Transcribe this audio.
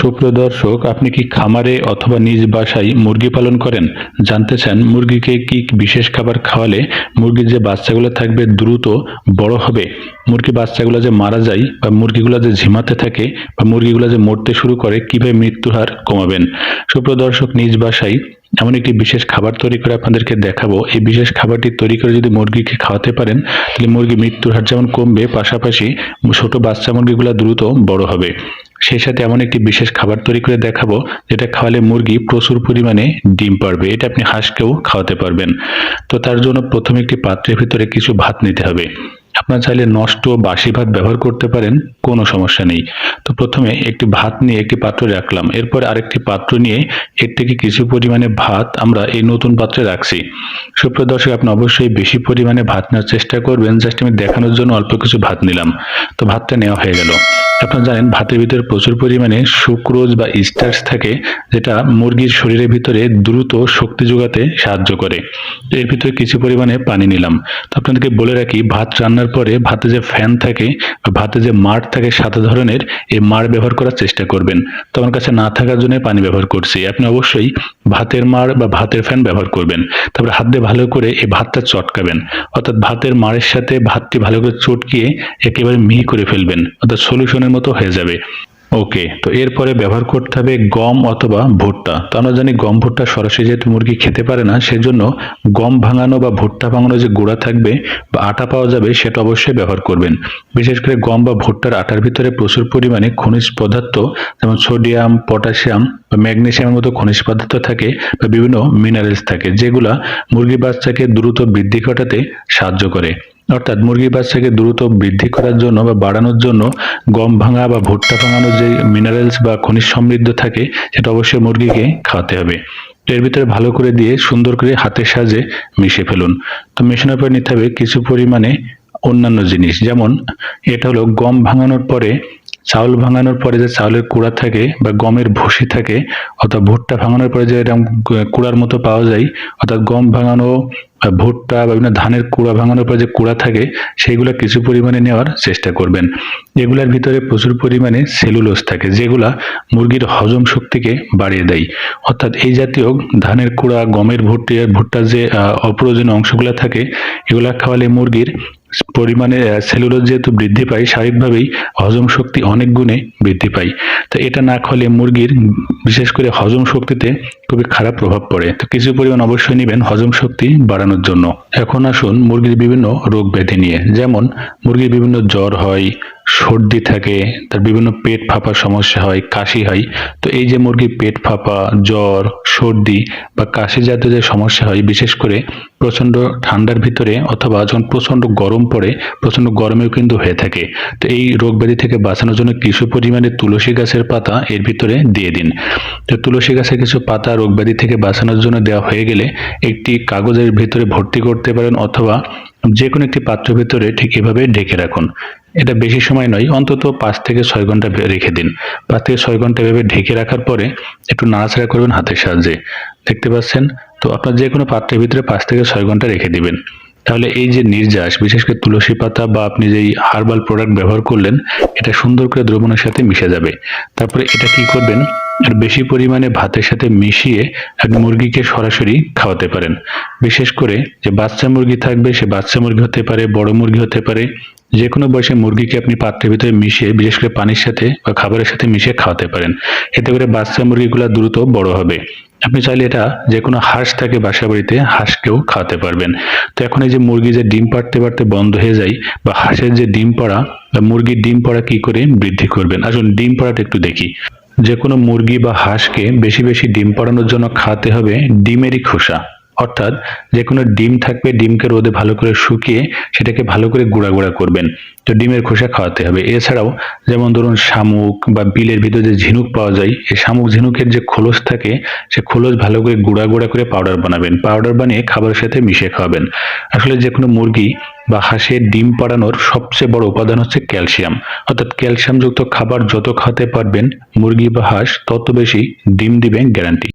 সুপ্রিয় দর্শক, আপনি কি খামারে অথবা নিজ বাসায় মুরগি পালন করেন? জানতে চান মুরগিকে কি বিশেষ খাবার খাওয়ালে মুরগির যে বাচ্চাগুলো থাকবে দ্রুত বড় হবে? মুরগি বাচ্চাগুলো যে মারা যায় বা মুরগিগুলো যে ঝিমাতে থাকে বা মুরগিগুলো যে মরতে শুরু করে, কীভাবে মৃত্যুর হার কমাবেন? সুপ্রিয় দর্শক, নিজ বাসায় এমন একটি বিশেষ খাবার তৈরি করে আপনাদেরকে দেখাবো। এই বিশেষ খাবারটি তৈরি করে যদি মুরগিকে খাওয়াতে পারেন, তাহলে মুরগি মৃত্যুর হার যেমন কমবে, পাশাপাশি ছোট বাচ্চা মুরগিগুলো দ্রুত বড় হবে। সেই সাথে এমন একটি বিশেষ খাবার তৈরি করে দেখাবো, যেটা খাওয়ালে মুরগি প্রচুর পরিমাণে ডিম পারবে। এটা আপনি হাঁসকেও খাওয়াতে পারবেন। তো তার জন্য প্রথমে একটি পাত্রের ভিতরে কিছু ভাত নিতে হবে। আপনার চাইলে নষ্ট বাসি ভাত ব্যবহার করতে পারেন, কোনো সমস্যা নেই। তো প্রথমে একটি ভাত নিয়ে একটি পাত্রে রাখলাম। এরপর আরেকটি পাত্র নিয়ে এর থেকে কিছু পরিমাণে ভাত আমরা এই নতুন পাত্রে রাখছি। সুপ্রিয় দর্শক, আপনি অবশ্যই বেশি পরিমাণে ভাত নেওয়ার চেষ্টা করবেন। জাস্ট আমি দেখানোর জন্য অল্প কিছু ভাত নিলাম। তো ভাতটা নেওয়া হয়ে গেল। আপনারা জানেন ভাতের ভিতরে প্রচুর পরিমাণে সুক্রোজ বা স্টার্চ থাকে, যেটা মুরগির শরীরের ভিতরে দ্রুত শক্তি যোগাতে সাহায্য করে। এর ভিতরে কিছু পরিমাণে পানি নিলাম। তো আপনাদেরকে বলে রাখি, ভাত রান্নার পরে ভাতে যে ফ্যান থাকে বা ভাতে যে মাড় থাকে, সাদা ধরনের এই মাড় ব্যবহার করার চেষ্টা করবেন। তো আমার কাছে না থাকার জন্য পানি ব্যবহার করছি। আপনি অবশ্যই ভাতের মাড় বা ভাতের ফ্যান ব্যবহার করবেন। তারপরে হাত দিয়ে ভালো করে এই ভাতটা চটকাবেন। অর্থাৎ ভাতের মাড়ের সাথে ভাতটি ভালো করে চটকিয়ে একেবারে মিহি করে ফেলবেন। অর্থাৎ সলিউশনের মতো হয়ে যাবে। ওকে তো এরপরে ব্যবহার করতে হবে গম অথবা ভুট্টা। তো আমরা জানি গম, ভুট্টা সরাসরি যেহেতু মুরগি খেতে পারে না, সেজন্য গম ভাঙানো বা ভুট্টা ভাঙানো যে গুঁড়া থাকবে বা আটা পাওয়া যাবে, সেটা অবশ্যই ব্যবহার করবেন। বিশেষ করে গম বা ভুট্টার আটার ভিতরে প্রচুর পরিমাণে খনিজ পদার্থ, যেমন সোডিয়াম, পটাশিয়াম বা ম্যাগনেসিয়ামের মতো খনিজ পদার্থ থাকে বা বিভিন্ন মিনারেলস থাকে, যেগুলা মুরগি বাচ্চাকে দ্রুত বৃদ্ধি ঘটাতে সাহায্য করে। অর্থাৎ মুরগির বাচ্চাকে দ্রুত বৃদ্ধি করার জন্য বা বাড়ানোর জন্য গম ভাঙা বা ভুট্টা ভাঙানোর যে মিনারেলস বা খনিজ সমৃদ্ধ থাকে, সেটা অবশ্যই মুরগিকে খাওয়াতে হবে। এর ভিতরে ভালো করে দিয়ে সুন্দর করে হাতের সাহায্যে মিশিয়ে ফেলুন। তো মেশানোর পর নিতে হবে কিছু পরিমাণে অন্যান্য জিনিস। যেমন, এটা হলো গম ভাঙানোর পরে, চাউল ভাঙানোর পরে যে চাউলের কুড়া থাকে বা গমের ভুসি থাকে অর্থাৎ ভুট্টা ভাঙানোর পরে যে এরকম কুড়ার মতো পাওয়া যায়, অর্থাৎ গম ভাঙানো ভুট্টা বা বিভিন্ন ধানের কুড়া ভাঙানোর পর যে কুড়া থাকে সেইগুলো কিছু পরিমাণে নেওয়ার চেষ্টা করবেন। এগুলোর ভিতরে প্রচুর পরিমাণে সেলুলোজ থাকে, যেগুলা মুরগির হজম শক্তিকে বাড়িয়ে দেয়। অর্থাৎ এই জাতীয় ধানের কুড়া, গমের ভুট্টি ভুট্টার যে অপ্রয়োজনীয় অংশগুলো থাকে, এগুলা খাওয়ালে মুরগির পরিমাণে সেলুলোজ যেহেতু বৃদ্ধি পায় স্বাভাবিকভাবেই হজম শক্তি অনেক গুণে বৃদ্ধি পায়। তো এটা না খাওয়ালে মুরগির, বিশেষ করে হজম শক্তিতে খুবই খারাপ প্রভাব পড়ে। তো কিছু পরিমাণ অবশ্যই নেবেন হজম শক্তি বাড়ানোর জন্য। এখন আসুন মুরগির বিভিন্ন রোগ ব্যাধি নিয়ে। যেমন, মুরগির বিভিন্ন জ্বর হয়, সর্দি থাকে, তার বিভিন্ন পেট ফাঁপার সমস্যা হয়, কাশি হয়। তো এই যে মুরগির পেট ফাঁপা, জ্বর, সর্দি বা কাশি জাতীয় যে সমস্যা হয়, বিশেষ করে প্রচণ্ড ঠান্ডার ভিতরে অথবা যখন প্রচণ্ড গরম পড়ে প্রচণ্ড গরমেও কিন্তু হয়ে থাকে। তো এই রোগ ব্যাধি থেকে বাঁচানোর জন্য কিছু পরিমাণে তুলসী গাছের পাতা এর ভিতরে দিয়ে দিন। তো তুলসী গাছের কিছু পাতা রোগ ব্যাধি থেকে বাঁচানোর জন্য দেওয়া হয়ে গেলে একটি কাগজের ভিতরে ভর্তি করতে পারেন অথবা যে কোনো একটি পাত্রের ভিতরে ঠিক এভাবে ঢেকে রাখুন। এটা বেশি সময় নয়, অন্তত পাঁচ থেকে ছয় ঘণ্টা রেখে দিন। পাঁচ থেকে ছয় ঘণ্টা এভাবে ঢেকে রাখার পরে একটু নাড়াচাড়া করবেন হাতের সাহায্যে। দেখতে পাচ্ছেন? তো আপনার যে কোনো পাত্রের ভিতরে পাঁচ থেকে ছয় ঘণ্টা রেখে দিবেন। তাহলে এই যে নির্যাস, বিশেষ করে তুলসী পাতা বা আপনি যেই হার্বাল প্রোডাক্ট ব্যবহার করলেন, এটা সুন্দর করে দ্রবণের সাথে মিশে যাবে। তারপরে এটা কি করবেন? আর বেশি পরিমাণে ভাতের সাথে মিশিয়ে আপনি মুরগিকে সরাসরি খাওয়াতে পারেন। বিশেষ করে যে বাচ্চা মুরগি থাকবে, সে বাচ্চা মুরগি হতে পারে, বড় মুরগি হতে পারে যে কোনো বয়সে মুরগিকে আপনি পাত্রের ভিতরে মিশিয়ে, বিশেষ করে পানির সাথে বা খাবারের সাথে মিশিয়ে খাওয়াতে পারেন। এতে করে বাচ্চা মুরগিগুলো দ্রুত বড় হবে। আপনি চাইলে এটা যে কোনো হাঁস থাকে বাসা বাড়িতে, হাঁসকেও খাওয়াতে পারবেন। তো এখন এই যে মুরগি যে ডিম পাড়তে পারতে বন্ধ হয়ে যায় বা হাঁসের যে ডিম পাড়া, বা মুরগির ডিম পাড়া কি করে বৃদ্ধি করবেন? আসুন ডিম পাড়াটা একটু দেখি। যে কোনো মুরগি বা হাঁসকে বেশি বেশি ডিম পাড়ানোর জন্য খাওয়াতে হবে ডিমেরই খোসা। অর্থাৎ যে কোনো ডিম থাকবে, ডিমকে রোদে ভালো করে শুকিয়ে সেটাকে ভালো করে গুঁড়া গুঁড়া করবেন। তো ডিমের খোসা খাওয়াতে হবে। এছাড়াও যেমন ধরুন শামুক বা বিলের ভিতরে যে ঝিনুক পাওয়া যায়, এই শামুক ঝিনুকের যে খোলস থাকে, সে খোলস ভালো করে গুঁড়া গুঁড়া করে পাউডার বানাবেন। পাউডার বানিয়ে খাবারের সাথে মিশিয়ে খাওয়াবেন। আসলে যে কোনো মুরগি বা হাঁসের ডিম পাড়ানোর সবচেয়ে বড় উপাদান হচ্ছে ক্যালসিয়াম। অর্থাৎ ক্যালসিয়ামযুক্ত খাবার যত খাওয়াতে পারবেন, মুরগি বা হাঁস তত বেশি ডিম দিবেন গ্যারান্টি